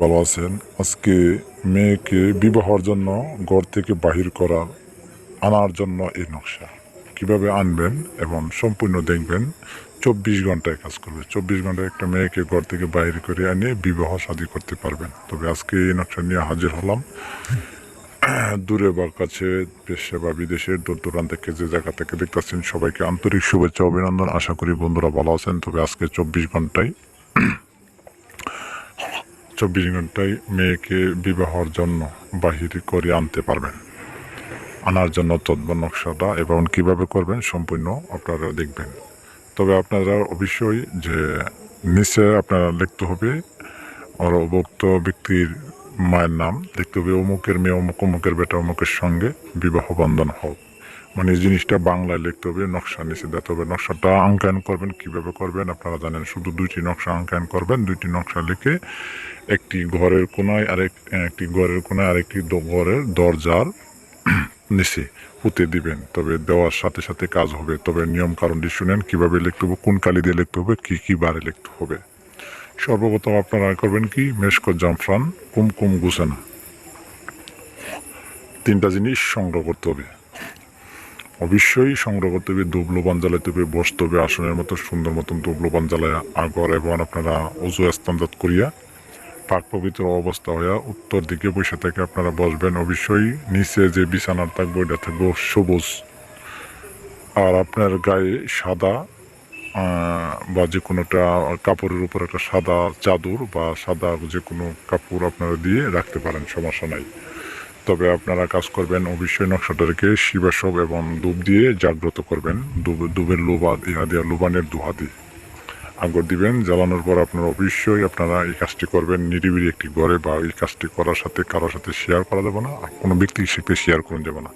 ভালো আছেন। আজকে মেয়েকে বিবাহর জন্য ঘর থেকে বাহির করার, আনার জন্য এই নকশা। কীভাবে আনবেন এবং সম্পূর্ণ দেখবেন, চব্বিশ ঘন্টায় কাজ করবে। চব্বিশ ঘন্টায় একটা মেয়েকে ঘর থেকে বাইরে করে এনে বিবাহ শাদী করতে পারবেন। তবে আজকে এই নকশা নিয়ে হাজির হলাম। দূরে বা কাছে, দেশে বা বিদেশের দূর দূরান্ত থেকে যে জায়গা থেকে দেখতেছেন, সবাইকে আন্তরিক শুভেচ্ছা, অভিনন্দন। আশা করি বন্ধুরা ভালো আছেন। তবে আজকে চব্বিশ ঘন্টায় চব্বিশ ঘন্টায় মেয়েকে বিবাহর জন্য বাহির করে আনতে পারবেন। আনার জন্য তদ্ব নকশাটা এবং কীভাবে করবেন সম্পূর্ণ আপনারা দেখবেন। তবে আপনারা অবশ্যই যে নিচে আপনারা লিখতে হবে অবক্ত ব্যক্তির মায়ের নাম লিখতে হবে, অমুকের মেয়ে, অমুক, অমুকের বেটা, অমুকের সঙ্গে বিবাহ বন্ধন হোক। মানে জিনিসটা বাংলায় লিখতে হবে, নকশা নিচে দিতে হবে। নকশাটা আঙ্কায়ন করবেন, কীভাবে করবেন আপনারা জানেন, শুধু দুইটি নকশা আঙ্কায়ন করবেন, দুইটি নকশা লিখে একটি ঘরের কোনায় আরেক একটি ঘরের কোনায় আরেকটি ঘরের দরজার নিচে পুঁতে দিবেন। তবে দেওয়ার সাথে সাথে কাজ হবে। তবে নিয়ম কারণটি শুনেন, কীভাবে লিখতে হবে, কোন কালি দিয়ে লিখতে হবে, কী কী বারে লিখতে হবে। সর্বপ্রথম আপনারা করবেন কি মেশকো জামফরান, কুমকুম গুছানা। তিনটা জিনিস সংগ্রহ করতে হবে। অবশ্যই সংগ্রহ করতে হবে দুবলোবান জ্বালাইতে হবে, বসতে হবে আসনের মতো সুন্দর মতন দুবলোবান জ্বালায় আগর এবং আপনারা উজু স্থানজাত করিয়া পাক পবিত্র অবস্থা হইয়া উত্তর দিকে বসে থেকে আপনারা বসবেন। অবশ্যই নিচে যে বিছানার থাকবে, ওইটা থাকবে সবুজ। আর আপনার গায়ে সাদা বা যে কোনোটা কাপড়ের উপর একটা সাদা চাদর বা সাদা যে কোনো কাপড় আপনারা দিয়ে রাখতে পারেন, সমস্যা নাই। তবে আপনারা কাজ করবেন অবশ্যই নকশাটাকে শিবাসব এবং দুব দিয়ে জাগ্রত করবেন। দুব, দুবের লোবা ইহা দিয়া লোবানের দুহা দিয়ে আগর দিবেন, জ্বালানোর পর আপনারা অবশ্যই আপনারা এই কাজটি করবেন নিরিবিলি একটি ঘরে বা এই কাজটি করার সাথে কারোর সাথে শেয়ার করা যাবে না আর কোনো ব্যক্তি হিসেবে শেয়ার করুন যাবে না।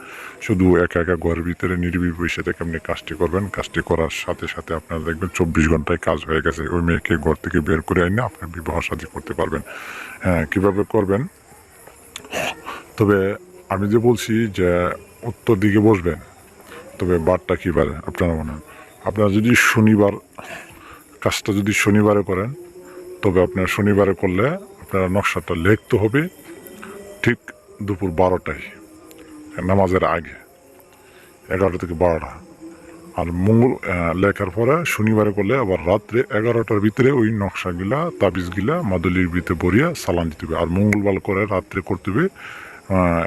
শুধু একা একা ঘরের ভিতরে নিরিবিলি বসে থেকে আপনি কাজটি করবেন। কাজটি করার সাথে সাথে আপনারা দেখবেন চব্বিশ ঘন্টায় কাজ হয়ে গেছে। ওই মেয়েকে ঘর থেকে বের করে এনে আপনার বিবাহ সাথী করতে পারবেন। হ্যাঁ কীভাবে করবেন? তবে আমি যে বলছি যে উত্তর দিকে বসবেন, তবে বারটা কী বারে, আপনারা মনে আপনারা যদি শনিবার, কাজটা যদি শনিবারে করেন, তবে আপনার শনিবারে করলে আপনার নকশাটা লিখতে হবে ঠিক দুপুর বারোটায়, নামাজের আগে, এগারোটা থেকে বারোটা। আর মঙ্গল লেখার পরে শনিবারে করলে আবার রাত্রে এগারোটার ভিতরে ওই নকশাগুলা, তাবিজগুলা মাদুলির ভিতরে ভরিয়া সালান দিতে হবে। আর মঙ্গলবার করে রাত্রে করতে হবে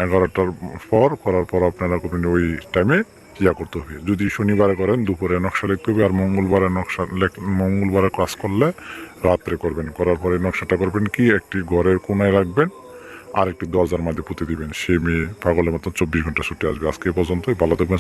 এগারোটার পর করার পর আপনারা করবেন ওই টাইমে ইয়া করতে হবে। যদি শনিবারে করেন, দুপুরে নকশা লিখতে হবে আর মঙ্গলবারে নকশা মঙ্গলবারে ক্লাস করলে রাত্রে করবেন। করার পরে নকশাটা করবেন কি, একটি ঘরের কোনায় রাখবেন আর একটি দরজার মাঝে পুঁতে দিবেন। সে মেয়ে পাগলের মতো চব্বিশ ঘণ্টা ছুটি আসবে। আজকে পর্যন্তই, ভালো থাকবেন